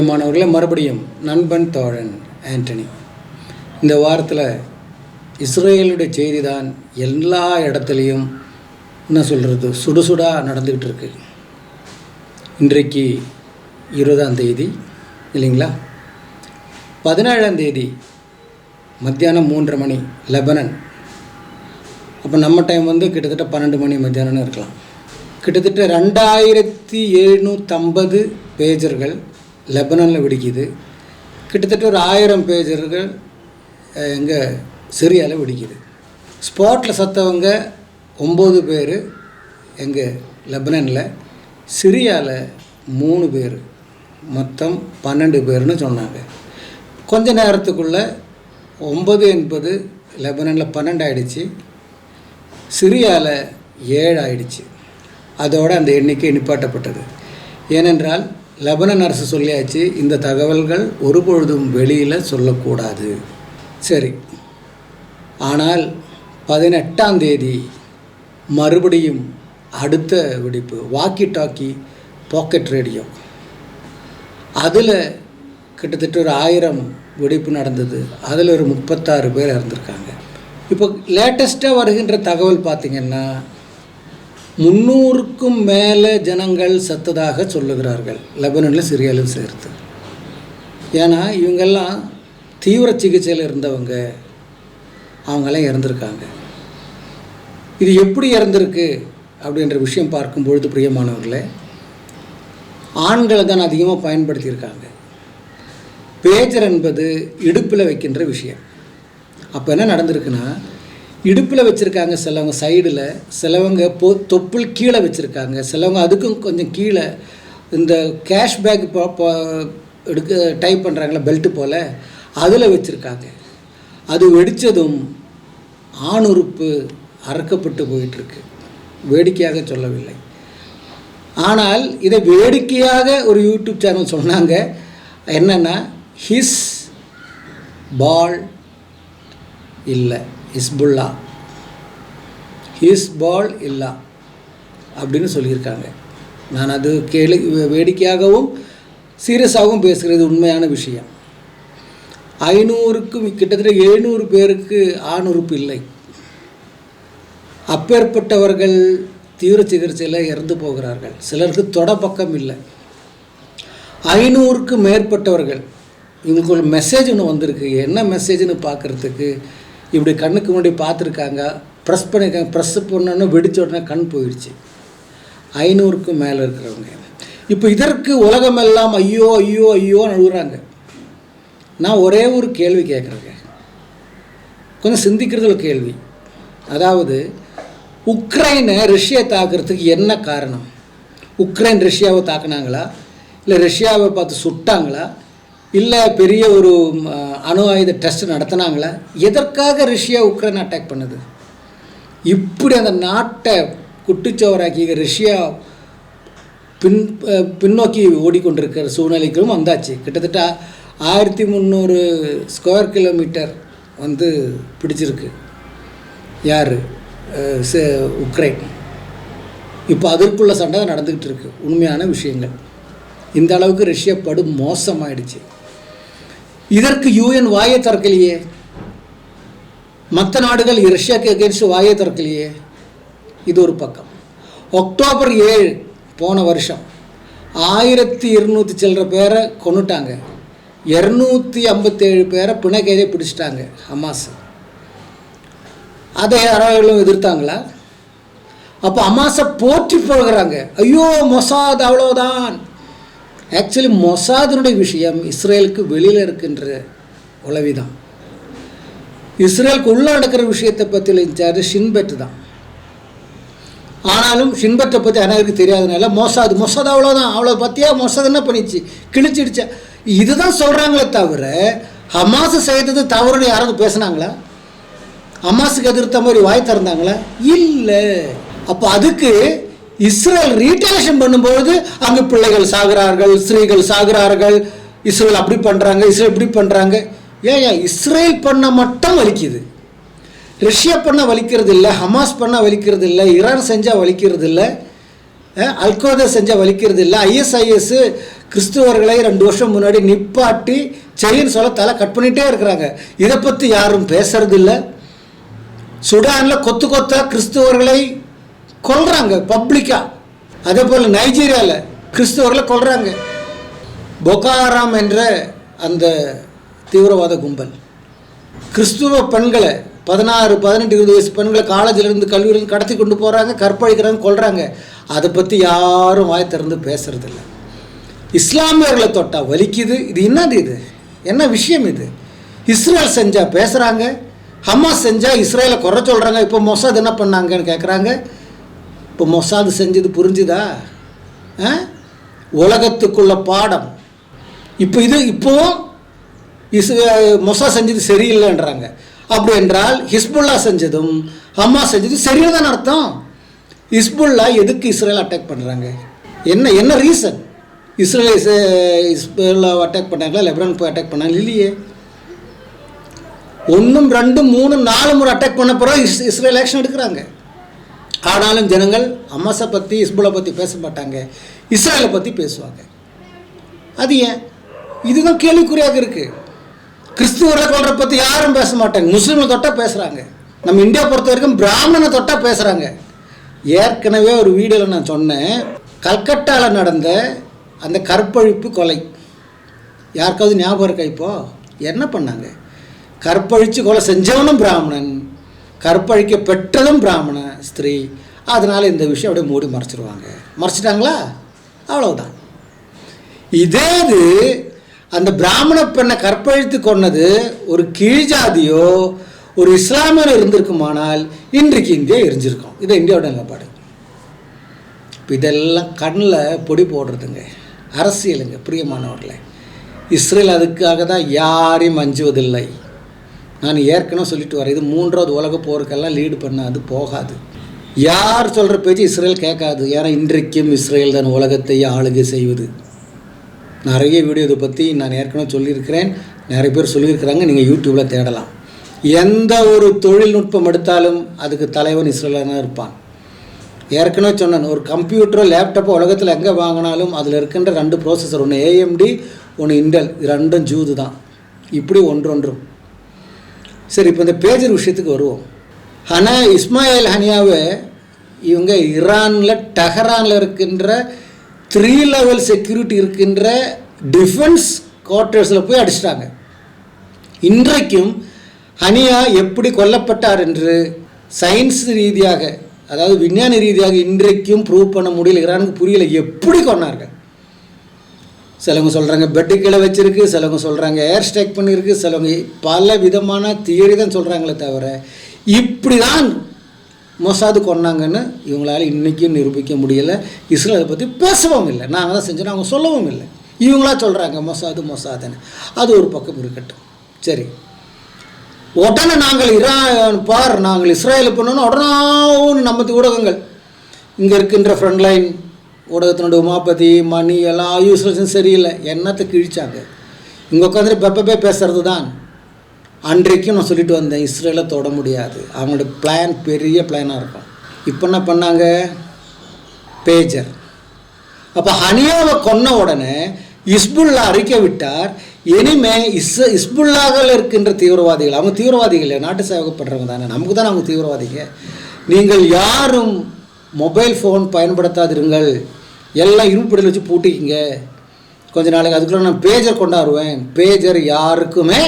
பிரியமானவர்களே மறுபடியும் நண்பன் தோழன் ஆண்டனி. இந்த வாரத்தில் இஸ்ரேலுடைய செய்தி தான் எல்லா இடத்துலையும் என்ன சொல்கிறது சுடுசுடாக நடந்துக்கிட்டு இருக்கு. இன்றைக்கு இருபதாம் தேதி இல்லைங்களா? பதினேழாம் தேதி மத்தியானம் மூன்றரை மணி லெபனன். அப்போ நம்ம டைம் வந்து கிட்டத்தட்ட பன்னெண்டு மணி மத்தியானம்னு இருக்கலாம். கிட்டத்தட்ட ரெண்டாயிரத்தி எழுநூற்றம்பது பேஜர்கள் லெபனனில் வெடிக்குது. கிட்டத்தட்ட ஒரு ஆயிரம் பேஜர்கள் எங்கள் சிரியாவில் வெடிக்குது. ஸ்பாட்டில் சத்தவங்க ஒம்பது பேர் எங்கள் லெபனனில் சிரியாவில் மூணு பேர் மொத்தம் பன்னெண்டு பேர்னு சொன்னாங்க. கொஞ்ச நேரத்துக்குள்ளே ஒம்பது என்பது லெபனனில் பன்னெண்டு ஆயிடுச்சு சிரியாவில் ஏழு ஆயிடுச்சு. அதோடு அந்த எண்ணிக்கை நிப்பாட்டப்பட்டது. ஏனென்றால் லெபனன் அரசு சொல்லியாச்சு இந்த தகவல்கள் ஒருபொழுதும் வெளியில் சொல்லக்கூடாது. சரி. ஆனால் பதினெட்டாம் தேதி மறுபடியும் அடுத்த வெடிப்பு வாக்கி டாக்கி பாக்கெட் ரேடியோ அதில் கிட்டத்தட்ட ஒரு ஆயிரம் வெடிப்பு நடந்தது. அதில் ஒரு முப்பத்தாறு பேர் இறந்துருக்காங்க. இப்போ லேட்டஸ்ட்டாக வருகின்ற தகவல் பார்த்திங்கன்னா முந்நூறுக்கும் மேலே ஜனங்கள் சத்ததாக சொல்லுகிறார்கள். லெபனனில் சிரியாவில் சேர்த்து. ஏன்னா இவங்கெல்லாம் தீவிர சிகிச்சையில் இருந்தவங்க. அவங்கெல்லாம் இறந்துருக்காங்க. இது எப்படி இறந்துருக்கு? அப்படின்ற விஷயம் பார்க்கும்பொழுது பிரியமானவர்களே ஆண்களை தான் அதிகமாக பயன்படுத்தியிருக்காங்க. பேஜர் என்பது இடுப்பில் வைக்கின்ற விஷயம். அப்போ என்ன நடந்திருக்குன்னா இடுப்பில் வச்சுருக்காங்க சிலவங்க சைடில் சிலவங்க பொ தொப்புள் கீழே வச்சுருக்காங்க. சிலவங்க அதுக்கும் கொஞ்சம் கீழே. இந்த கேஷ் பேக் எடுக்க டைப் பண்ணுறாங்களே பெல்ட்டு போல் அதில் வச்சுருக்காங்க. அது வெடித்ததும் ஆணுறுப்பு அறக்கப்பட்டு போயிட்டுருக்கு. வேடிக்கையாக சொல்லவில்லை. ஆனால் இதை வேடிக்கையாக ஒரு யூடியூப் சேனல் சொன்னாங்க. என்னென்னா ஹிஸ் பால் இல்லை. ஹிஸ்புல்லா. ஹிஸ்பால் இல்லா அப்படின்னு சொல்லியிருக்காங்க. நான் அது கேளு வேடிக்கையாகவும் சீரியஸாகவும் பேசுகிறது உண்மையான விஷயம். ஐநூறுக்கும் கிட்டத்தட்ட எழுநூறு பேருக்கு ஆணுறுப்பு இல்லை. அப்பேற்பட்டவர்கள் தீவிர சிகிச்சையில் இறந்து போகிறார்கள். சிலருக்கு தொடப்பக்கம் பக்கம் இல்லை. ஐநூறுக்கு மேற்பட்டவர்கள் இவங்களுக்கு ஒரு மெசேஜ் ஒன்று வந்திருக்கு. என்ன மெசேஜ்னு பார்க்குறதுக்கு இப்படி கண்ணுக்கு முன்னாடி பார்த்துருக்காங்க. ப்ரெஸ் பண்ணியிருக்காங்க ப்ரெஸ் பண்ணோன்னு வெடித்த உடனே கண் போயிடுச்சு. ஐநூறுக்கும் மேலே இருக்கிறவங்க. இப்போ இதற்கு உலகமெல்லாம் ஐயோ ஐயோ ஐயோ அழுகுறாங்க. நான் ஒரே ஒரு கேள்வி கேட்குறேங்க. கொஞ்சம் சிந்திக்கிறது ஒரு கேள்வி. அதாவது உக்ரைனை ரஷ்யா தாக்குறதுக்கு என்ன காரணம்? உக்ரைன் ரஷ்யாவை தாக்குனாங்களா? இல்லை ரஷ்யாவை பார்த்து சுட்டாங்களா? இல்லை பெரிய ஒரு அணு ஆயுத டெஸ்ட் நடத்தினாங்களா? எதற்காக ரஷ்யா உக்ரைன் அட்டாக் பண்ணுது? இப்படி அந்த நாட்டை குட்டிச்சோராக்கி ரஷ்யா பின் பின்னோக்கி ஓடிக்கொண்டிருக்கிற சூழ்நிலைக்கும் வந்தாச்சு. கிட்டத்தட்ட ஆயிரத்தி முந்நூறு ஸ்கொயர் கிலோமீட்டர் வந்து பிடிச்சிருக்கு. யார்? உக்ரைன். இப்போ அதற்குள்ள சண்டை நடந்துக்கிட்டு இருக்கு. உண்மையான விஷயங்கள். இந்த அளவுக்கு ரஷ்யா படு மோசமாயிடுச்சு. இதற்கு யூஎன் வாயை திறக்கலையே. மற்ற நாடுகள் ரஷ்யாவுக்கு எகேன்ஸ்ட் வாயை திறக்கலையே. இது ஒரு பக்கம். அக்டோபர் ஏழு போன வருஷம் ஆயிரத்தி இருநூற்றி சில்லற பேரை கொண்டுட்டாங்க இரநூத்தி ஐம்பத்தேழு பேரை பிணைக்கைதே பிடிச்சிட்டாங்க ஹமாஸ். அதை யாராலும் எதிர்த்தாங்களா? அப்போ அமாசை போற்றி போகிறாங்க. ஐயோ மொசாத் அவ்வளோதான் ஆக்சுவலி மொசாதினுடைய விஷயம் இஸ்ரேலுக்கு வெளியில் இருக்கின்ற உளவிதான். இஸ்ரேலுக்கு உள்ளே நடக்கிற விஷயத்தை பற்றி இன்சார்ஜ் ஷின்பெட் தான். ஆனாலும் ஷின்பெட்டை பற்றி அனைவருக்கு தெரியாதனால மொசாது மொசாத் அவ்வளோதான் அவ்வளோ பற்றியா மொசாத் என்ன பண்ணிச்சு கிழிச்சிடுச்சா. இதுதான் சொல்கிறாங்களே தவிர ஹமாஸ் செய்தது தவறுன்னு யாராவது பேசுனாங்களா? ஹமாஸுக்கு எதிர்த்த மாதிரி வாய் திறந்தாங்களா? இல்லை. அப்போ அதுக்கு இஸ்ரேல் ரீட்டேஷன் பண்ணும்போது அங்கே பிள்ளைகள் சாகிறார்கள் ஸ்திரீகள் சாகிறார்கள். இஸ்ரேல் அப்படி பண்ணுறாங்க இஸ்ரேல் இப்படி பண்ணுறாங்க ஏன் ஏன் இஸ்ரேல் பண்ண மட்டும் வலிக்குது. ரஷ்யா பண்ண வலிக்கிறது இல்லை ஹமாஸ் பண்ண வலிக்கிறது இல்லை ஈரான் செஞ்சால் வலிக்கிறது இல்லை அல்கோதா செஞ்சால் வலிக்கிறது இல்லை ஐஎஸ்ஐஎஸ் கிறிஸ்துவர்களை ரெண்டு வருஷம் முன்னாடி நிப்பாட்டி செயின் சொல்ல தலை கட் பண்ணிகிட்டே இருக்கிறாங்க. இதை பற்றி யாரும் பேசுறது சுடானில் கொத்து கொத்தா கிறிஸ்துவர்களை கொள்கிறாங்க பப்ளிக்காக அதே போல் நைஜீரியாவில் கிறிஸ்துவர்களை கொள்கிறாங்க பொகாராம் என்ற அந்த தீவிரவாத கும்பல். கிறிஸ்துவ பெண்களை பதினாறு பதினெட்டு இருபது வயசு பெண்களை காலேஜிலேருந்து கல்லூரியிலேருந்து கடத்தி கொண்டு போகிறாங்க கற்பழிக்கிறாங்க கொல்றாங்க. அதை பற்றி யாரும் வாய் திறந்து பேசுறதில்ல. இஸ்லாமியர்களை தொட்டால் வலிக்குது. இது என்னது இது? என்ன விஷயம் இது? இஸ்ரேல் செஞ்சால் பேசுகிறாங்க ஹமாஸ் செஞ்சால் இஸ்ரேலை குறை சொல்கிறாங்க இப்போ மொசாத் என்ன பண்ணாங்கன்னு கேட்குறாங்க இப்போ மொசாது செஞ்சது புரிஞ்சுதா? ஆ? உலகத்துக்குள்ள பாடம். இப்போ இது இப்போவும் இஸ் மொசா செஞ்சது சரியில்லைன்றாங்க. அப்படி என்றால் ஹிஸ்புல்லா செஞ்சதும் ஹம்மா செஞ்சதும் சரியில்லைன்னு அர்த்தம். ஹிஸ்புல்லா எதுக்கு இஸ்ரேல் அட்டாக் பண்ணுறாங்க என்ன என்ன ரீசன் இஸ்ரேல் இஸ்ரேலை அட்டாக் பண்ணாங்களா? லெபனான் போய் அட்டாக் பண்ணாங்க இல்லையே. ஒன்றும் ரெண்டும் மூணு நாலு முறை அட்டாக் பண்ண பிறகு இஸ் இஸ்ரேல் ஆக்ஷன் எடுக்கிறாங்க. ஆனாலும் ஜனங்கள் அம்மாஸை பற்றி இஸ்புலை பற்றி பேச மாட்டாங்க. இஸ்ரேலை பற்றி பேசுவாங்க. அது ஏன்? இதுதான் கேள்விக்குறியாக இருக்குது கிறிஸ்துவரை கொள்ற பற்றி யாரும் பேச மாட்டாங்க. முஸ்லீமை தொட்டால் பேசுகிறாங்க நம்ம இந்தியா பொறுத்த வரைக்கும் பிராமணனை தொட்டால் பேசுகிறாங்க ஏற்கனவே ஒரு வீடியோவில் நான் சொன்னேன். கல்கட்டாவில் நடந்த அந்த கற்பழிப்பு கொலை. யாருக்காவது ஞாபகம் இருக்கா இப்போ? என்ன பண்ணாங்க? கற்பழித்து கொலை செஞ்சவனும் பிராமணன். கற்பழிக்க பெற்றதும் பிராமண ஸ்திரீ. அதனால் இந்த விஷயம் அப்படியே மூடி மறைச்சிருவாங்க. மறைச்சிட்டாங்களா? அவ்வளவுதான். இதே இது அந்த பிராமண பெண்ணை கற்பழித்து கொன்னது ஒரு கீழ்ஜாதியோ ஒரு இஸ்லாமியர் இருந்திருக்குமானால் இன்றைக்கு இந்தியா எரிஞ்சிருக்கும். இது இந்தியாவோட நிலப்பாடு. இப்போ இதெல்லாம் கண்ணில் பொடி போடுறதுங்க. அரசியலுங்க பிரியமானவர்களே. இஸ்ரேல் அதுக்காக தான் யாரையும் அஞ்சுவதில்லை. நான் ஏற்கனவே சொல்லிட்டு வரேன். இது மூன்றாவது உலக போருக்கெல்லாம் லீடு பண்ணாது போகாது. யார் சொல்கிற பேச்சு இஸ்ரேல் கேட்காது. ஏன்னா இன்றைக்கும் இஸ்ரேல் தான் உலகத்தை ஆளுகை செய்வது. நிறைய வீடியோ இதை பற்றி நான் ஏற்கனவே சொல்லியிருக்கிறேன். நிறைய பேர் சொல்லியிருக்கிறாங்க. நீங்கள் யூடியூப்பில் தேடலாம். எந்த ஒரு தொழில்நுட்பம் எடுத்தாலும் அதுக்கு தலைவன் இஸ்ரேலாக இருப்பான். ஏற்கனவே சொன்னேன். ஒரு கம்ப்யூட்டரோ லேப்டாப்போ உலகத்தில் எங்கே வாங்கினாலும் அதில் இருக்கின்ற ரெண்டு ப்ரோசஸர் ஒன்று ஏஎம்டி ஒன்று இன்டெல் ரெண்டும் ஜூது தான் இப்படி ஒன்றொன்றும். சரி இப்போ இந்த பேஜர் விஷயத்துக்கு வருவோம். ஹனா இஸ்மாயில் ஹனியாவை இவங்க ஈரானில் டஹரானில் இருக்கின்ற த்ரீ லெவல் செக்யூரிட்டி இருக்கின்ற டிஃபென்ஸ் குவார்ட்டர்ஸில் போய் அடிச்சிட்டாங்க. இன்றைக்கும் ஹனியா எப்படி கொல்லப்பட்டார் என்று சயின்ஸ் ரீதியாக அதாவது விஞ்ஞான ரீதியாக இன்றைக்கும் ப்ரூவ் பண்ண முடியல. ஈரானுக்கு புரியல எப்படி கொண்டார்கள் சிலவங்க சொல்கிறாங்க பெட்டு கீழே வச்சிருக்கு சிலவங்க சொல்கிறாங்க ஏர் ஸ்ட்ரைக் பண்ணியிருக்கு சிலவங்க பல விதமான தியரி தான் சொல்கிறாங்களே தவிர இப்படி தான் மொசாது கொன்னாங்கன்னு இவங்களால இன்றைக்கும் நிரூபிக்க முடியலை. இஸ்ரேல் அதை பற்றி பேசவும் இல்லை. நாங்கள் தான் செஞ்சோம் அவங்க சொல்லவும் இல்லை. இவங்களா சொல்கிறாங்க மொசாது மொசாதுன்னு. அது ஒரு பக்கம் இருக்கட்டும். சரி. உடனே நாங்கள் இரா பார் நாங்கள் இஸ்ரேல் பண்ணணும் உடனே நம்ம ஊடகங்கள். இங்கே இருக்கின்ற ஃப்ரண்ட்லைன் ஊடகத்தினுடைய உமாபதி மணி எல்லாம் யூஸ்லெஸும் சரியில்லை. என்னத்தை கிழிச்சாங்க? இங்கே உட்காந்துட்டு பெப்பப்பே பேசுகிறது தான் அன்றைக்கும் நான் சொல்லிட்டு வந்தேன் இஸ்ரேலை தொட முடியாது. அவங்களோட பிளான் பெரிய பிளானாக இருக்கும். இப்போ என்ன பண்ணாங்க? பேஜர். அப்போ ஹனியாவை கொன்ன உடனே இஸ்புல்லா அறிக்கை விட்டார். இனிமே இஸ் இஸ்புல்லாவில் இருக்கின்ற தீவிரவாதிகள் அவங்க தீவிரவாதிகள் நாட்டு சேவகப்படுறவங்க தானே. நமக்கு தானே அவங்க தீவிரவாதிகள் நீங்கள் யாரும் மொபைல் ஃபோன் பயன்படுத்தாதிருங்கள். எல்லாம் இரும்புடியில் வச்சு பூட்டிக்கிங்க. கொஞ்ச நாளைக்கு அதுக்குள்ளே நான் பேஜர் கொண்டாடுவேன். பேஜர் யாருக்குமே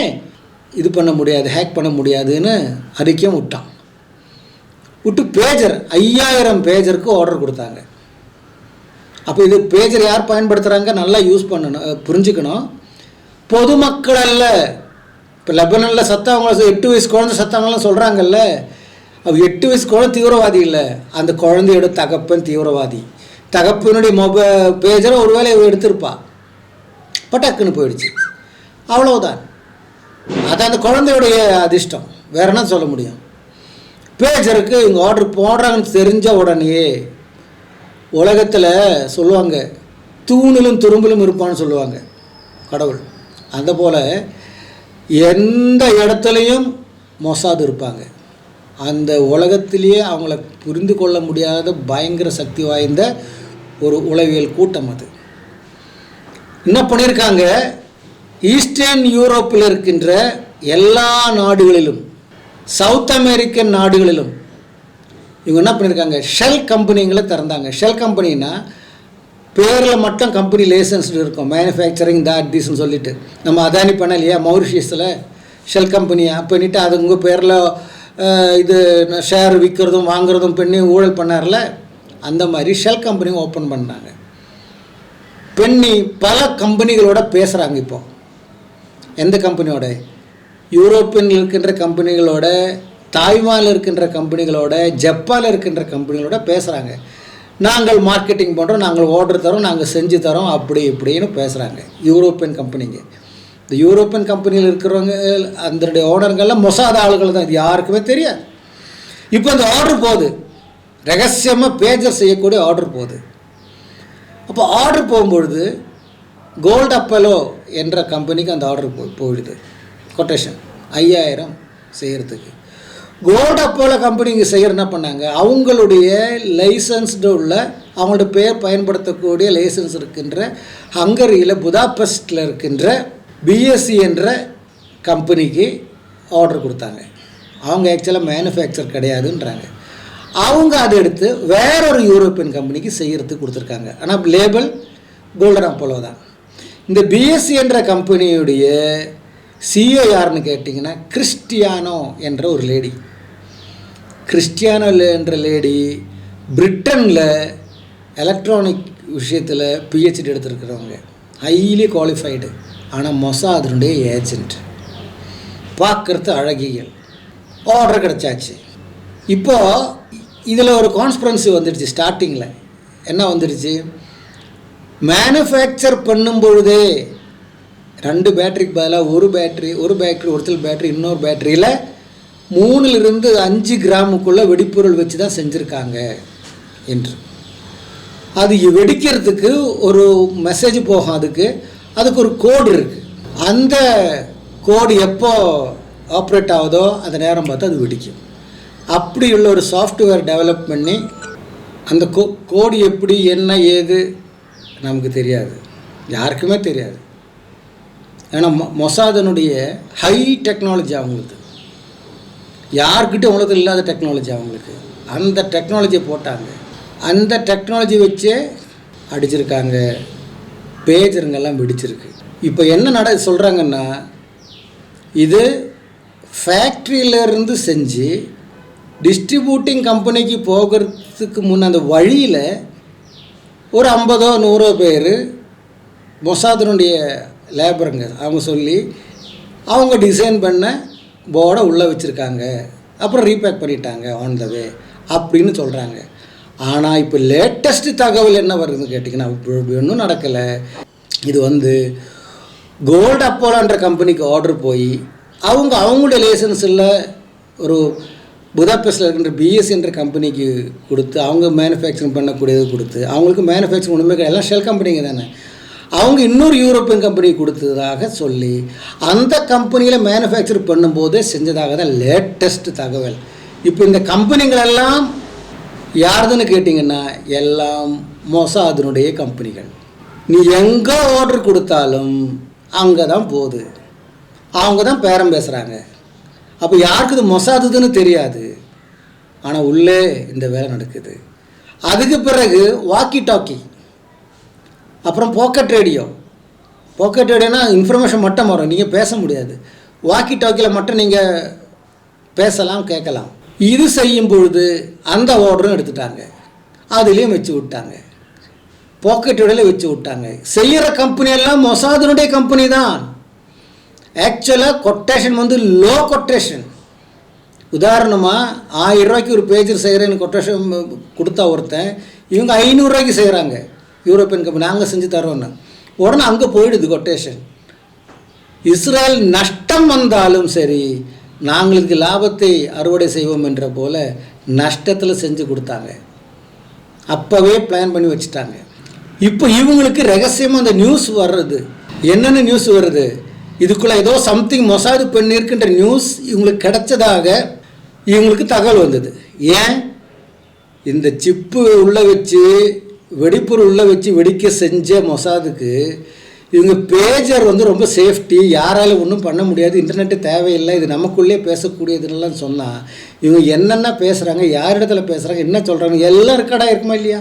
இது பண்ண முடியாது ஹேக் பண்ண முடியாதுன்னு அறிக்கையும் விட்டான். விட்டு பேஜர் ஐயாயிரம் பேஜருக்கு ஆர்டர் கொடுத்தாங்க. அப்போ இது பேஜர் யார் பயன்படுத்துகிறாங்க நல்லா யூஸ் பண்ணணும் புரிஞ்சுக்கணும். பொதுமக்கள் அல்ல. இப்போ லெபனனில் சத்தவங்க எட்டு வயசு குழந்தை சத்தவங்களாம் சொல்கிறாங்கல்ல அவ எட்டு வயசு குழந்தை தீவிரவாதி இல்லை. அந்த குழந்தையோட தகப்பன் தீவிரவாதி. தகப்பனுடைய மொபை பேஜரை ஒருவேளை இவ எடுத்திருப்பா. பட்டாக்குன்னு போயிடுச்சு. அவ்வளவுதான். அது அந்த குழந்தையுடைய அதிர்ஷ்டம். வேற என்ன சொல்ல முடியும்? பேஜருக்கு இவங்க ஆர்டர் போடுறாங்கன்னு தெரிஞ்ச உடனேயே உலகத்தில் சொல்லுவாங்க தூணிலும் துரும்பிலும் இருப்பான்னு சொல்லுவாங்க கடவுள். அந்த போல் எந்த இடத்துலையும் மொசாது இருப்பாங்க. அந்த உலகத்திலேயே அவங்கள புரிந்து கொள்ள முடியாத பயங்கர சக்தி வாய்ந்த ஒரு உளவியல் கூட்டம் அது. என்ன பண்ணியிருக்காங்க ஈஸ்டர்ன் யூரோப்பில் இருக்கின்ற எல்லா நாடுகளிலும் சவுத் அமெரிக்கன் நாடுகளிலும் இவங்க என்ன பண்ணியிருக்காங்க ஷெல் கம்பெனிங்களை திறந்தாங்க. ஷெல் கம்பெனினா பேரில் மட்டும் கம்பெனி லைசன்ஸ் இருக்கும். மேனுஃபேக்சரிங் தாட் தீஸ்னு சொல்லிட்டு. நம்ம அதானி பண்ண இல்லையா? மௌரிஷியஸில் ஷெல் கம்பெனியாக பண்ணிவிட்டு அது உங்கள் பேரில் இது ஷேர் விற்கிறதும் வாங்குறதும் பண்ணி ஊழல் பண்ணார்ல? அந்த மாதிரி ஷெல் கம்பெனி ஓப்பன் பண்ணாங்க. பெண்ணி பல கம்பெனிகளோட பேசுகிறாங்க இப்போ. எந்த கம்பெனியோட யூரோப்பியனில் இருக்கின்ற கம்பெனிகளோட தாய்வானில் இருக்கின்ற கம்பெனிகளோட ஜப்பானில் இருக்கின்ற கம்பெனிகளோட பேசுகிறாங்க நாங்கள் மார்க்கெட்டிங் பண்ணுறோம் நாங்கள் ஆர்டர் தரோம் நாங்கள் செஞ்சு தரோம் அப்படி இப்படின்னு பேசுகிறாங்க யூரோப்பியன் கம்பெனிங்க இந்த யூரோப்பியன் கம்பெனியில் இருக்கிறவங்க அதனுடைய ஓனருங்கெல்லாம் மொசாத ஆளுகள் தான். இது யாருக்குமே தெரியாது. இப்போ அந்த ஆர்டர் போகுது. ரகசியமாக பேஜர் செய்யக்கூடிய ஆர்டர் போகுது. அப்போ ஆர்டர் போகும்பொழுது கோல்ட் அப்பலோ என்ற கம்பெனிக்கு அந்த ஆர்டர் போ போயிடுது. கொட்டேஷன் ஐயாயிரம் செய்கிறதுக்கு கோல்ட் அப்போலோ கம்பெனிங்க செய்கிற என்ன பண்ணாங்க? அவங்களுடைய லைசன்ஸ்டு உள்ள அவங்களோட பேர் பயன்படுத்தக்கூடிய லைசன்ஸ் இருக்கின்ற ஹங்கரியில் புதாபெஸ்டில் இருக்கின்ற பிஎஸ்சி என்ற கம்பெனிக்கு ஆர்டர் கொடுத்தாங்க. அவங்க ஆக்சுவலாக மேனுஃபேக்சர் கிடையாதுன்றாங்க. அவங்க அதை எடுத்து வேற ஒரு யூரோப்பியன் கம்பெனிக்கு செய்கிறதுக்கு கொடுத்துருக்காங்க. ஆனால் லேபிள் கோல்டன் அப்போலோ தான். இந்த பிஎஸ்சி என்ற கம்பெனியுடைய சிஓ யாருன்னு கேட்டிங்கன்னா கிறிஸ்டியானோ என்ற ஒரு லேடி. கிறிஸ்டியானோ என்ற லேடி பிரிட்டனில் எலக்ட்ரானிக் விஷயத்தில் பிஹெச்டி எடுத்திருக்கிறவங்க. ஹைலி குவாலிஃபைடு ஆனால் மொசாதனுடைய ஏஜென்ட் பார்க்குறது அழகியல். ஆர்டர் கிடச்சாச்சு. இப்போது இதில் ஒரு கான்ஸ்பரன்சி வந்துடுச்சு ஸ்டார்டிங்கில் என்ன வந்துடுச்சு? மேனுஃபேக்சர் பண்ணும் பொழுதே ரெண்டு பேட்டரிக்கு பதிலாக ஒரு பேட்டரி ஒரு பேட்டரி ஒரிஜினல் பேட்டரி இன்னொரு பேட்டரியில் மூணுலேருந்து அஞ்சு கிராமுக்குள்ளே வெடிப்பொருள் வச்சு தான் செஞ்சுருக்காங்க என்று. அது வெடிக்கிறதுக்கு ஒரு மெசேஜ் போகும் அதுக்கு. அதுக்கு ஒரு கோடு இருக்குது அந்த கோடு எப்போ ஆப்ரேட் ஆகுதோ அந்த நேரம் பார்த்து அது வெடிக்கும். அப்படி உள்ள ஒரு சாஃப்ட்வேர் டெவலப் பண்ணி அந்த கோ கோடு எப்படி என்ன ஏது நமக்கு தெரியாது. யாருக்குமே தெரியாது. ஏன்னா மொ மொசாதனுடைய ஹை டெக்னாலஜி அவங்களுக்கு. யார்கிட்ட உலகத்தில் இல்லாத டெக்னாலஜி அவங்களுக்கு. அந்த டெக்னாலஜியை போட்டாங்க. அந்த டெக்னாலஜி வச்சே அடிச்சிருக்காங்க. பேஜருங்கெல்லாம் வெடிச்சிருக்கு. இப்போ என்ன நட சொல்கிறாங்கன்னா இது ஃபேக்ட்ரியிலேருந்து செஞ்சு டிஸ்ட்ரிபியூட்டிங் கம்பெனிக்கு போகிறதுக்கு முன்ன அந்த வழியில் ஒரு ஐம்பதோ நூறோ பேர் மொசாதனுடைய லேபருங்க அவங்க சொல்லி அவங்க டிசைன் பண்ண போர்டை உள்ளே வச்சுருக்காங்க. அப்புறம் ரீபேக் பண்ணிட்டாங்க ஆன் த வே அப்படின்னு சொல்கிறாங்க ஆனால் இப்போ லேட்டஸ்ட் தகவல் என்ன வருதுன்னு கேட்டிங்கன்னா இப்படி ஒன்றும் நடக்கலை. இது வந்து கோல்டு அப்போலான்ற கம்பெனிக்கு ஆர்டர் போய் அவங்க அவங்களுடைய லைசன்ஸில் ஒரு புதாபெஸ்டில் இருக்கின்ற பிஎஸ்சி என்ற கம்பெனிக்கு கொடுத்து அவங்க மேனுஃபேக்சரிங் பண்ணக்கூடியது கொடுத்து அவங்களுக்கு மேனுஃபேக்சரிங் ஒன்றுமே கிடையாது. எல்லாம் ஷெல் கம்பெனிங்க தானே. அவங்க இன்னொரு யூரோப்பியன் கம்பெனி கொடுத்ததாக சொல்லி அந்த கம்பெனியில் மேனுஃபேக்சர் பண்ணும்போதே செஞ்சதாக தான் லேட்டஸ்ட் தகவல். இப்போ இந்த கம்பெனிகளெல்லாம் யாருதுன்னு கேட்டிங்கன்னா எல்லாம் மொசாதனுடைய கம்பெனிகள் நீ எங்கே ஆர்டர் கொடுத்தாலும் அங்கே தான் போகுது. அவங்க தான் பேரம் பேசுகிறாங்க அப்போ யாருக்கு இது மொசாதுன்னு தெரியாது. ஆனால் உள்ளே இந்த வேலை நடக்குது. அதுக்கு பிறகு வாக்கி டாக்கி அப்புறம் பாக்கெட் ரேடியோ பாக்கெட் ரேடியோனா இன்ஃபர்மேஷன் மட்டும் வரும். நீங்கள் பேச முடியாது. வாக்கி டாக்கியில் மட்டும் நீங்கள் பேசலாம் கேட்கலாம். இது செய்யும் பொழுது அந்த ஆர்டரும் எடுத்துட்டாங்க. அதுலேயும் வச்சு விட்டாங்க. பாக்கெட் ரேடியோவில் வச்சு விட்டாங்க. செய்கிற கம்பெனி எல்லாம் மொசாதனுடைய கம்பெனி தான். ஆக்சுவலாக கொட்டேஷன் வந்து லோ கொட்டேஷன் உதாரணமாக ஆயிரம் ரூபாய்க்கு ஒரு பேஜர் செய்கிறேன்னு கொட்டேஷன் கொடுத்தா ஒருத்தன் இவங்க ஐநூறுரூவாய்க்கு செய்கிறாங்க யூரோப்பியன் கம்பெனி நாங்கள் செஞ்சு தரோன்னு உடனே அங்கே போயிடுது கொட்டேஷன் இஸ்ரேல் நஷ்டம் வந்தாலும் சரி நாங்களுக்கு லாபத்தை அறுவடை செய்வோம் என்ற போல நஷ்டத்தில் செஞ்சு கொடுத்தாங்க. அப்போவே பிளான் பண்ணி வச்சுட்டாங்க. இப்போ இவங்களுக்கு ரகசியமாக அந்த நியூஸ் வர்றது. என்னென்ன நியூஸ் வருது? இதுக்குள்ளே ஏதோ சம்திங் மொசாது பண்ணியிருக்கின்ற நியூஸ் இவங்களுக்கு கிடைச்சதாக இவங்களுக்கு தகவல் வந்தது. ஏன்? இந்த சிப்பு உள்ளே வச்சு வெடிப்பொருள் உள்ளே வச்சு வெடிக்க செஞ்ச மொசாதுக்கு இவங்க பேஜர் வந்து ரொம்ப சேஃப்டி யாராலும் ஒன்றும் பண்ண முடியாது இன்டர்நெட்டு தேவையில்லை இது நமக்குள்ளே பேசக்கூடியதுன்னெலாம் சொன்னால் இவங்க என்னென்ன பேசுகிறாங்க யார் இடத்துல பேசுகிறாங்க என்ன சொல்கிறாங்க எல்லாம் ரெக்கார்டாக இருக்குமா இல்லையா?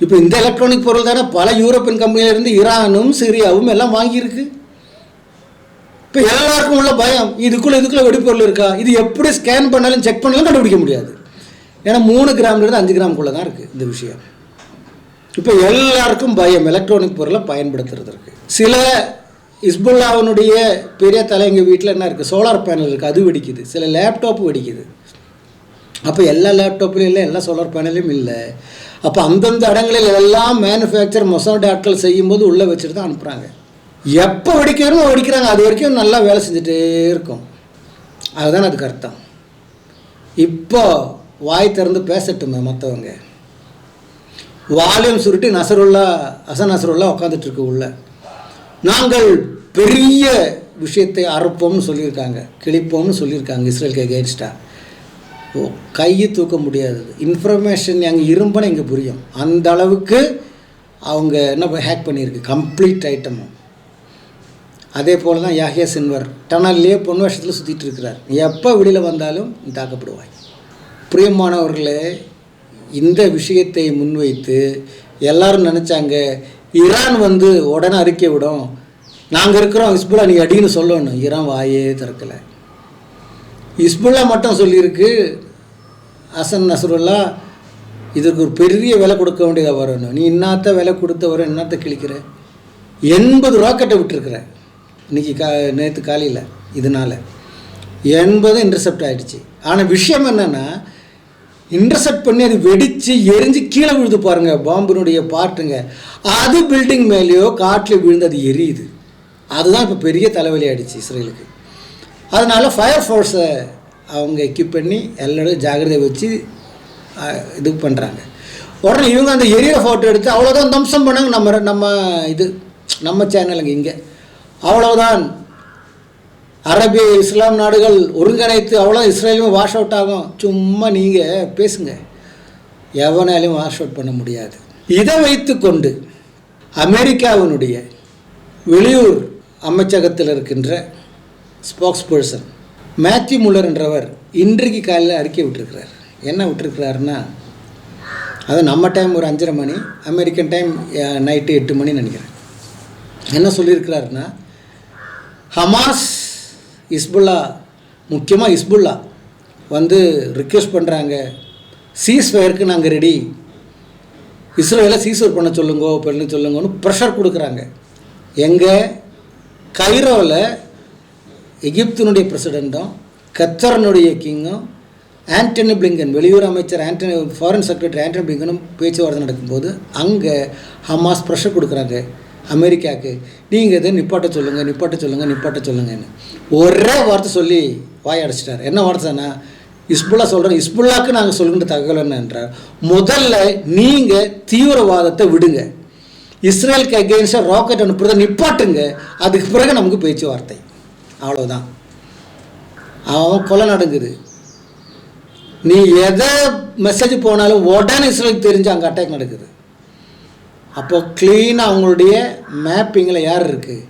இப்போ இந்த எலக்ட்ரானிக் பொருள் தானே பல யூரோப்பியன் கம்பெனியிலேருந்து ஈரானும் சிரியாவும் எல்லாம் வாங்கியிருக்கு. இப்போ எல்லாருக்கும் உள்ள பயம் இதுக்குள்ளே இதுக்குள்ளே வெடிப்பொருள் இருக்கா? இது எப்படி ஸ்கேன் பண்ணாலும் செக் பண்ணாலும் கண்டுபிடிக்க முடியாது. ஏன்னா மூணு கிராம்லேருந்து அஞ்சு கிராம்குள்ளே தான் இருக்குது இந்த விஷயம். இப்போ எல்லாருக்கும் பயம் எலக்ட்ரானிக் பொருளை பயன்படுத்துறதுக்கு. சில இஸ்புல்லாவினுடைய பெரிய தலை எங்கள் வீட்டில் என்ன இருக்குது சோலார் பேனல் இருக்குது அது வெடிக்குது. சில லேப்டாப் வெடிக்குது. அப்போ எல்லா லேப்டாப்லையும் இல்லை எல்லா சோலார் பேனலையும் இல்லை. அப்போ அந்தந்த இடங்களில் எல்லாம் மேனுஃபேக்சர் மொசாட் ஆட்கள் செய்யும்போது உள்ளே வச்சுட்டு தான் அனுப்புகிறாங்க எப்போ வெடிக்கணுமோ வெடிக்கிறாங்க. அது வரைக்கும் நல்லா வேலை செஞ்சுட்டே இருக்கும். அதுதான் அதுக்கு அர்த்தம். இப்போ வாய் திறந்து பேசட்டுமே மற்றவங்க வால்யூம் சுருட்டி நசருல்லா அசன் நசருல்லா உட்காந்துட்டு இருக்கு உள்ள. நாங்கள் பெரிய விஷயத்தை அறுப்போம்னு சொல்லியிருக்காங்க. கிழிப்போம்னு சொல்லியிருக்காங்க இஸ்ரேலுக்கு எகேன்ஸ்டாக ஓ கையை தூக்க முடியாது. இன்ஃபர்மேஷன் எங்கள் இரும்புன்னு இங்கே புரியும். அந்த அளவுக்கு அவங்க என்ன ஹேக் பண்ணியிருக்கு. கம்ப்ளீட் ஐட்டமும் அதே போல் தான் யாஹியா சின்வர் டனல்லே பொன் வருஷத்தில் சுற்றிட்டு இருக்கிறார். எப்போ வெளியில் வந்தாலும் நீ தாக்கப்படுவாய். பிரியமானவர்களே இந்த விஷயத்தை முன்வைத்து எல்லாரும் நினச்சாங்க ஈரான் வந்து உடனே அறிக்கை விடும். நாங்கள் இருக்கிறோம் ஹிஸ்புல்லா நீ அடின்னு சொல்லணும். ஈரான் வாயே திறக்கலை. ஹிஸ்புல்லா மட்டும் சொல்லியிருக்கு ஹசன் நசருல்லா இதுக்கு ஒரு பெரிய விலை கொடுக்க வேண்டியதாக வரணும். நீ இன்னாத்த விலை கொடுத்த வர என்னத்த கிழிக்கிற? எண்பது ரூபா கட்ட விட்டுருக்குற இன்னைக்கு கா நேற்று காலையில் இதனால். எண்பது இன்டர்செப்ட் ஆகிடுச்சு ஆனால் விஷயம் என்னென்னா இன்டர்செப்ட் பண்ணி அது வெடித்து எரிஞ்சு கீழே விழுது பாருங்கள் பாம்பினுடைய பார்ட்டுங்க அது பில்டிங் மேலேயோ காட்டில் விழுந்து அது எரியுது. அதுதான் இப்போ பெரிய தலைவலி ஆகிடுச்சு இஸ்ரேலுக்கு. அதனால் ஃபயர் ஃபோர்ஸை அவங்க எக்யூப் பண்ணி எல்லோரும் ஜாகிரதை வச்சு இது பண்ணுறாங்க உடனே இவங்க அந்த எரியிற ஃபோட்டோ எடுத்து அவ்வளோதான் தம்சம் பண்ணாங்க நம்ம நம்ம இது நம்ம சேனலுங்க இங்கே. அவ்வளோதான் அரபிய இஸ்லாம் நாடுகள் ஒருங்கிணைத்து அவ்வளோ இஸ்ரேலும் வாஷ் அவுட் ஆகும். சும்மா நீங்கள் பேசுங்க. எவனாலையும் வாஷ் அவுட் பண்ண முடியாது. இதை வைத்துக்கொண்டு அமெரிக்காவினுடைய வெளியூர் அமைச்சகத்தில் இருக்கின்ற ஸ்போக்ஸ் பர்சன் மேத்யூ முல்லர் என்றவர் இன்றைக்கு காலையில் அறிக்கை விட்டுருக்கிறார். என்ன விட்டுருக்கிறாருன்னா அது நம்ம டைம் ஒரு அஞ்சரை மணி அமெரிக்கன் டைம் நைட்டு எட்டு மணி நினைக்கிறேன். என்ன சொல்லியிருக்கிறாருன்னா ஹமாஸ் இஸ்புல்லா முக்கியமாக இஸ்புல்லா வந்து ரிக்வெஸ்ட் பண்ணுறாங்க சீஸ் ஃபயருக்கு நாங்கள் ரெடி இஸ்ரேலை சீசர் பண்ண சொல்லுங்க பண்ண சொல்லுங்கன்னு ப்ரெஷர் கொடுக்குறாங்க. எங்கே? கைரோவில் எகிப்தினுடைய பிரசிடெண்ட்டும் கத்தரனுடைய கிங்கும் ஆண்டனி பிளிங்கன் வெளியுறவு அமைச்சர் ஆண்டனி ஃபாரின் செக்ரட்டரி ஆண்டனி பிளிங்கனும் பேச்சுவார்த்தை நடக்கும்போது அங்கே ஹமாஸ் ப்ரெஷர் கொடுக்குறாங்க. அமெரிக்காவுக்கு நீங்கள் இதை நிப்பாட்ட சொல்லுங்கள் நிப்பாட்ட சொல்லுங்கள் நிப்பாட்ட சொல்லுங்கன்னு. ஒரே வார்த்தை சொல்லி வாய் அடைச்சிட்டார். என்ன வார்த்தைன்னா இஸ்புல்லா சொல்கிறேன் இஸ்புல்லாக்கு நாங்கள் சொல்கின்ற தகவல் என்ன என்றார் முதல்ல நீங்கள் தீவிரவாதத்தை விடுங்க. இஸ்ரேலுக்கு அகெயின்ஸ்டாக ராக்கெட் அனுப்புறதை நிப்பாட்டுங்க. அதுக்கு பிறகு நமக்கு பேச்சுவார்த்தை. அவ்வளோதான் அவன் கொலை நடங்குது நீ எதை மெசேஜ் போனாலும் உடனே இஸ்ரேலுக்கு தெரிஞ்சு அங்கே அட்டாக் நடக்குது. அப்போ க்ளீனாக அவங்களுடைய மேப்பிங்கில் யார் இருக்குது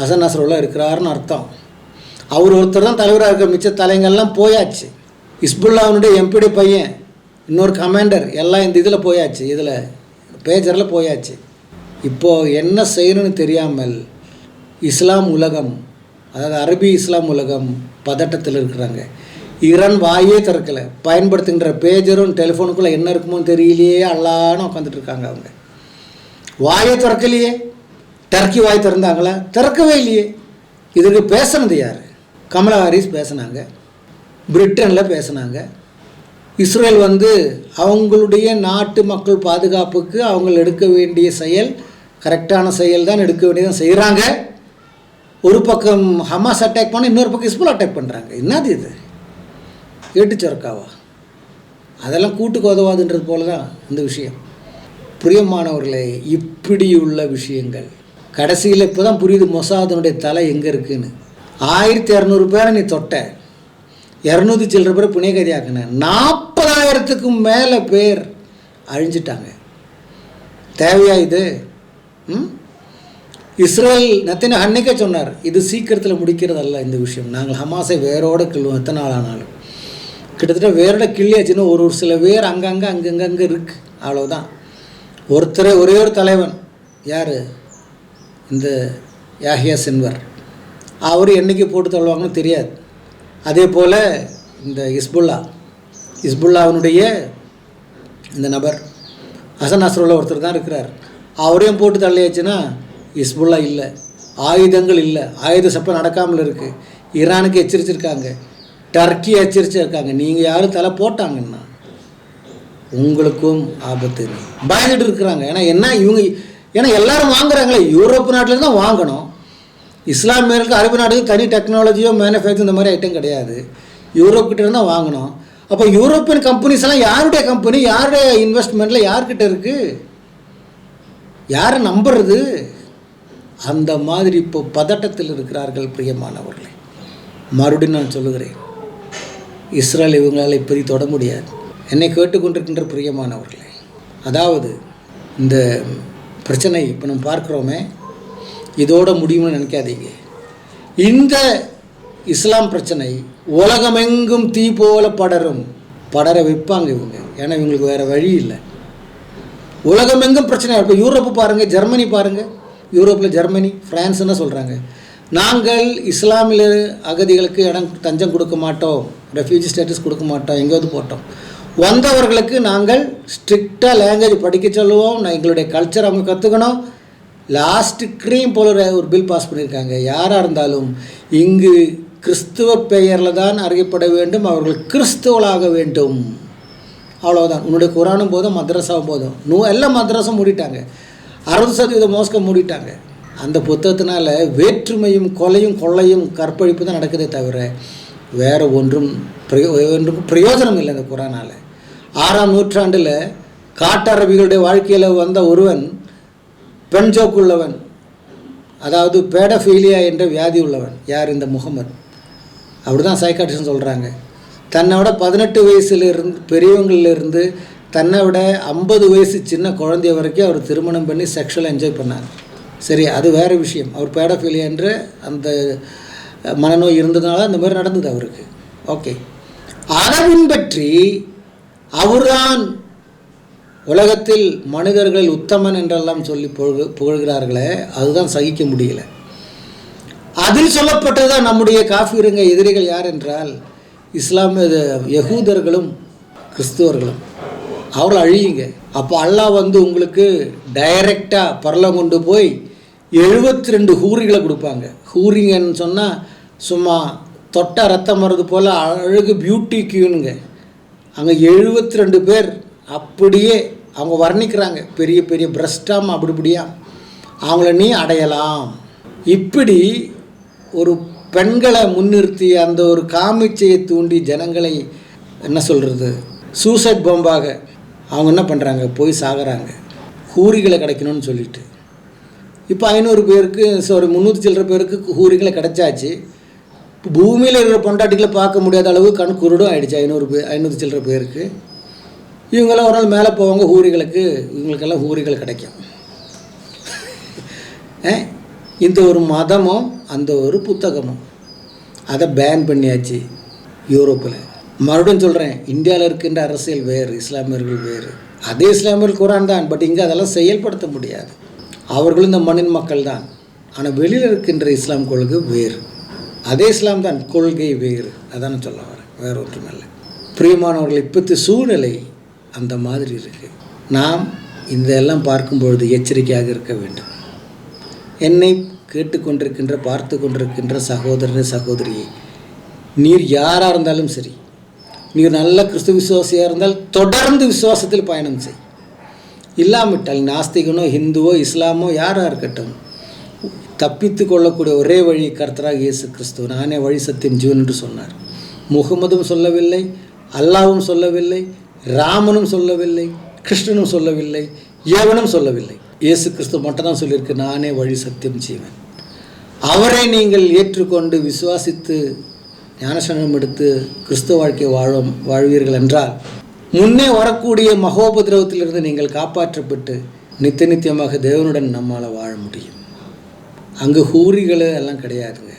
அசன் நசருல்லா இருக்கிறாருன்னு அர்த்தம். அவர் ஒருத்தர் தான் தலைவராக இருக்க மிச்ச தலைங்கள்லாம் போயாச்சு. இஸ்புல்லாவுனுடைய எம்பிடி பையன் இன்னொரு கமாண்டர் எல்லாம் இந்த இதில் போயாச்சு. இதில் பேஜரில் போயாச்சு. இப்போது என்ன செய்யணும்னு தெரியாமல் இஸ்லாம் உலகம் அதாவது அரபி இஸ்லாம் உலகம் பதட்டத்தில் இருக்கிறாங்க. இரண் வாயே திறக்கலை. பயன்படுத்துகின்ற பேஜரும் டெலிஃபோனுக்குள்ளே என்ன இருக்குமோ தெரியலையே அல்லான்னு உட்காந்துட்டு இருக்காங்க அவங்க. வாயை திறக்கலையே? டர்க்கி வாய் திறந்தாங்களா? திறக்கவே இல்லையே. இதுக்கு பேசுனது யார்? கமலா ஹாரிஸ் பேசுனாங்க. பிரிட்டனில் பேசுனாங்க. இஸ்ரேல் வந்து அவங்களுடைய நாட்டு மக்கள் பாதுகாப்புக்கு அவங்க எடுக்க வேண்டிய செயல் கரெக்டான செயல் தான் எடுக்க வேண்டியதான் செய்கிறாங்க ஒரு பக்கம் ஹமாஸ் அட்டாக் பண்ண இன்னொரு பக்கம் இஸ்புல் அட்டாக் பண்ணுறாங்க என்னது இது? ஏட்டு சொர்க்காவா? அதெல்லாம் கூட்டுக்கு உதவாதுன்றது போல தான் இந்த விஷயம். பிரியமானவர்களே இப்படி உள்ள விஷயங்கள். கடைசியில் இப்போ தான் புரியுது மொசாதனுடைய தலை எங்கே இருக்குன்னு. ஆயிரத்தி இரநூறு பேரை நீ தொட்ட. இரநூத்தி சில்லற பேர் புனியகதியாக்குன. நாற்பதாயிரத்துக்கும் மேலே பேர் அழிஞ்சிட்டாங்க. தேவையா இது? ம்? இஸ்ரேல் நத்தின அன்னைக்கே சொன்னார் இது சீக்கிரத்தில் முடிக்கிறதல்ல இந்த விஷயம். நாங்கள் ஹமாஸை வேரோட கிள்ளுவோம் எத்தனை நாள் ஆனாலும். கிட்டத்தட்ட வேரோட கிள்ளியாச்சுன்னா ஒரு ஒரு சில பேர் அங்கங்கே அங்கங்கே அங்கே இருக்கு. அவ்வளவுதான். ஒருத்தரே ஒரே ஒரு தலைவன். யார்? இந்த யாஹியா சின்வர். அவர் என்னைக்கு போட்டு தள்ளுவாங்கன்னு தெரியாது. அதே போல் இந்த இஸ்புல்லா இஸ்புல்லாவினுடைய இந்த நபர் ஹசன் அஸ்ரோல ஒருத்தர் தான் இருக்கிறார். அவரையும் போட்டு தள்ளியாச்சுன்னா இஸ்புல்லா இல்லை. ஆயுதங்கள் இல்லை. ஆயுத சப்பை நடக்காமல் இருக்குது ஈரானுக்கு எச்சரிச்சிருக்காங்க. டர்க்கி எச்சரிச்சிருக்காங்க. நீங்கள் யாரும் தலை போட்டாங்கன்னா உங்களுக்கும் ஆபத்து. பயந்துட்டு இருக்கிறாங்க. ஏன்னா என்ன இவங்க ஏன்னா எல்லாரும் வாங்குறாங்களே. யூரோப் நாட்டில் தான் வாங்கணும். இஸ்லாமியர்களுக்கு அரபு நாடுக்கு தனி டெக்னாலஜியோ மேனுஃபேக்சர் இந்த மாதிரி ஐட்டம் கிடையாது. யூரோப் கிட்ட தான் வாங்கணும். அப்போ யூரோப்பியன் கம்பெனிஸ் எல்லாம் யாருடைய கம்பெனி யாருடைய இன்வெஸ்ட்மெண்ட்டில் யார்கிட்ட இருக்குது யாரை நம்புறது? அந்த மாதிரி இப்போ பதட்டத்தில் இருக்கிறார்கள் பிரியமானவர்களே. மறுபடியும் நான் சொல்லுகிறேன். இஸ்ரேல் இவங்களால் இப்படி தொட முடியாது. என்னை கேட்டுக்கொண்டிருக்கின்ற பிரியமானவர்களே அதாவது இந்த பிரச்சனை இப்போ நம்ம பார்க்குறோமே இதோட முடியும்னு நினைக்காதீங்க. இந்த இஸ்லாம் பிரச்சனை உலகமெங்கும் தீ போல படரும். படர வைப்பாங்க இவங்க. ஏன்னா இவங்களுக்கு வேறு வழி இல்லை. உலகமெங்கும் பிரச்சனை. இப்போ யூரோப்பு பாருங்கள் ஜெர்மனி பாருங்கள் யூரோப்பில் ஜெர்மனி ஃப்ரான்ஸ்ன்னு சொல்கிறாங்க நாங்கள் இஸ்லாமிய அகதிகளுக்கு இடம் தஞ்சம் கொடுக்க மாட்டோம். ரெஃப்யூஜி ஸ்டேட்டஸ் கொடுக்க மாட்டோம். எங்கேயாவது போட்டோம். வந்தவர்களுக்கு நாங்கள் ஸ்ட்ரிக்டாக லாங்குவேஜ் படிக்க சொல்லுவோம். நான் எங்களுடைய கல்ச்சர் அவங்க கற்றுக்கணும் லாஸ்ட் க்ரீம் போல ஒரு பில் பாஸ் பண்ணியிருக்காங்க. யாராக இருந்தாலும் இங்கு கிறிஸ்துவ பெயரில் தான் அறியப்பட வேண்டும். அவர்கள் கிறிஸ்துவளாக வேண்டும். அவ்வளோதான் உன்னுடைய குரானும் போதும் மദ്രസാவும் போதும். நூ எல்லாம் மദ്രസா மூடிட்டாங்க. அறுபது சதவீதம் மோஸ்க மூடிட்டாங்க. அந்த புத்தகத்தினால் வேற்றுமையும் கொலையும் கொள்ளையும் கற்பழிப்பு தான் நடக்குதே தவிர வேறு ஒன்றும் பிரயோ ஒன்றுக்கும் பிரயோஜனம் இல்லை இந்த குரானால். ஆறாம் நூற்றாண்டில் காட்டரபிகளுடைய வாழ்க்கையில் வந்த ஒருவன் பெண் ஜோக்குள்ளவன் அதாவது பேடஃபீலியா என்ற வியாதி உள்ளவன். யார் இந்த முகமது? அப்படி தான் சைக்காட்ரிஸ்ட் சொல்கிறாங்க தன்னோட பதினெட்டு வயசுலேருந்து பெரியவங்களிலிருந்து தன்னை விட ஐம்பது வயசு சின்ன குழந்தைய வரைக்கும் அவர் திருமணம் பண்ணி செக்ஷுவல் என்ஜாய் பண்ணார். சரி அது வேறு விஷயம். அவர் பேடஃபீலியா என்ற அந்த மனநோய் இருந்ததுனால அந்த மாதிரி நடந்தது அவருக்கு. ஓகே அதை பின்பற்றி அவர்தான் உலகத்தில் மனிதர்கள் உத்தமன் என்றெல்லாம் சொல்லி புகழ் புகழ்கிறார்களே அதுதான் சகிக்க முடியல. அதில் சொல்லப்பட்டதுதான் நம்முடைய காஃபிருங்க எதிரிகள் யார் என்றால் இஸ்லாமிய இது யகூதர்களும் கிறிஸ்துவர்களும். அவர்கள் அழியுங்க. அப்போ அல்லாஹ் வந்து உங்களுக்கு டைரெக்டாக பரலம் கொண்டு போய் எழுபத்தி ரெண்டு ஹூரிகளை கொடுப்பாங்க. ஹூரிங்கன்னு சொன்னால் சும்மா தொட்ட ரத்தம் வர்றது போல் அழகு பியூட்டி கியூனுங்க அங்கே எழுபத்தி ரெண்டு பேர் அப்படியே அவங்க வர்ணிக்கிறாங்க. பெரிய பெரிய பிரஸ்டாம் அப்படி இப்படியா. அவங்கள நீ அடையலாம். இப்படி ஒரு பெண்களை முன்னிறுத்தி அந்த ஒரு காமிச்சையை தூண்டி ஜனங்களை என்ன சொல்கிறது சூசைட் பாம்பாக அவங்க என்ன பண்ணுறாங்க போய் சாகுறாங்க. ஹூரிகளை கிடைக்கணும்னு சொல்லிட்டு. இப்போ ஐநூறு பேருக்கு சாரி முந்நூற்றி சில்லற பேருக்கு ஹூரிகளை கிடைச்சாச்சு. பூமியில் இருக்கிற பொண்டாட்டிகளை பார்க்க முடியாத அளவு கண் குருடும் ஆயிடுச்சு. ஐநூறு பேர் ஐநூறு சில்லற பேருக்கு. இவங்கெல்லாம் ஒரு நாள் மேலே போவாங்க ஹூரிகளுக்கு இவங்களுக்கெல்லாம் ஹூரிகள் கிடைக்கும். இந்த ஒரு மதமும் அந்த ஒரு புத்தகமும் அதை பேன் பண்ணியாச்சு யூரோப்பில். மறுபடியும் சொல்கிறேன் இந்தியாவில் இருக்கின்ற அரசியல் வேறு இஸ்லாமியர்கள் வேறு. அதே இஸ்லாமியர்கள் குரான் தான் பட் இங்கே அதெல்லாம் செயல்படுத்த முடியாது. அவர்களும் இந்த மண்ணின் மக்கள் தான் ஆனால் வெளியில் இருக்கின்ற இஸ்லாம் கொள்கை வேறு. அதே இஸ்லாம் தான் கொள்கை வேறு. அதான் சொல்ல வரேன். வேறு ஒன்றுமில்லை. பிரியமானவர்கள் இப்போத்து சூழ்நிலை அந்த மாதிரி இருக்குது நாம் இதெல்லாம் பார்க்கும்பொழுது எச்சரிக்கையாக இருக்க வேண்டும். என்னை கேட்டுக்கொண்டிருக்கின்ற பார்த்து கொண்டிருக்கின்ற சகோதரன் சகோதரியை நீர் யாராக இருந்தாலும் சரி நீர் நல்ல கிறிஸ்து விசுவாசியாக இருந்தால் தொடர்ந்து விசுவாசத்தில் பயணம் செய். இல்லாவிட்டால் நாஸ்திகனோ ஹிந்துவோ இஸ்லாமோ யாராக இருக்கட்டும் தப்பித்து கொள்ளக்கூடிய ஒரே வழி கர்த்தராக இயேசு கிறிஸ்துவ நானே வழி சத்தியம் ஜீவன் என்று சொன்னார். முகமதும் சொல்லவில்லை அல்லாவும் சொல்லவில்லை ராமனும் சொல்லவில்லை கிருஷ்ணனும் சொல்லவில்லை ஏவனும் சொல்லவில்லை. இயேசு கிறிஸ்து மட்டும் தான் சொல்லியிருக்கு நானே வழி சத்தியம் ஜீவன். அவரை நீங்கள் ஏற்றுக்கொண்டு விசுவாசித்து ஞானசனம் எடுத்து கிறிஸ்துவ வாழ்க்கை வாழும் வாழ்வீர்கள் என்றால் முன்னே வரக்கூடிய மகோபதிரவத்திலிருந்து நீங்கள் காப்பாற்றப்பட்டு நித்திய நித்தியமாக தேவனுடன் நம்மால் வாழ முடியும். அங்கே ஹூரிகள் எல்லாம் கிடையாதுங்க.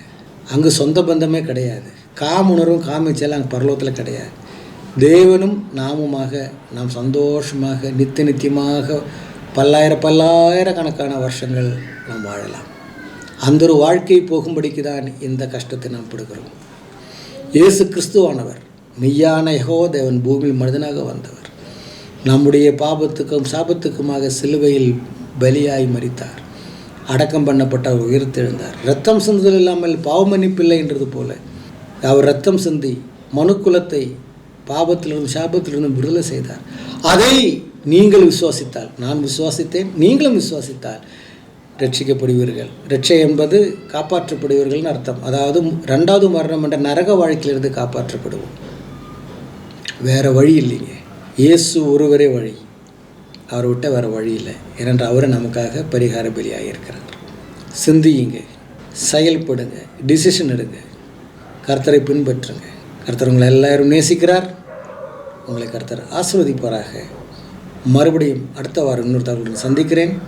அங்கே சொந்த பந்தமே கிடையாது. காமுணர்வும் காமிச்செல்லாம் அங்கே பரலோகத்தில் கிடையாது. தேவனும் நாமுமாக நாம் சந்தோஷமாக நித்திய நித்தியமாக பல்லாயிர பல்லாயிரக்கணக்கான வருஷங்கள் நாம் வாழலாம். அந்த ஒரு வாழ்க்கை போகும்படிக்கு தான் இந்த கஷ்டத்தை நாம் படுகிறோம். இயேசு கிறிஸ்துவானவர் மெய்யான யகோ தேவன் பூமியில் மனிதனாக வந்தவர். நம்முடைய பாபத்துக்கும் சாபத்துக்குமாக சிலுவையில் பலியாய் மறித்தார் அடக்கம் பண்ணப்பட்ட உயிர் உயிர்த்தெழுந்தார். ரத்தம் சிந்துதல் இல்லாமல் பாவமன்னிப்பில்லை என்றது போல அவர் ரத்தம் சிந்தி மனுக்குலத்தை பாபத்திலிருந்து சாபத்திலிருந்து விடுதலை செய்தார். அதை நீங்கள் விசுவாசித்தால் நான் விசுவாசித்தேன் நீங்களும் விசுவாசித்தால் ரட்சிக்கப்படுவீர்கள். ரட்சை என்பது காப்பாற்றப்படுவீர்கள்னு அர்த்தம். அதாவது ரெண்டாவது மரணம் என்ற நரக வாழ்க்கையிலிருந்து காப்பாற்றப்படுவோம். வேறு வழி இல்லைங்க. இயேசு ஒருவரே வழி. அவரை விட்ட வேறு வழி இல்லை ஏனென்றால் அவரை நமக்காக பரிகார பலியாக இருக்கிறார் சிந்தியுங்க. செயல்படுங்க. டிசிஷன் எடுங்க. கர்த்தரை பின்பற்றுங்க. கர்த்தர் உங்களை எல்லாரும் நேசிக்கிறார். உங்களை கர்த்தர் ஆசிர்வதிப்பாராக. மறுபடியும் அடுத்த வாரம் இன்னொரு தகவலுடன் சந்திக்கிறேன்.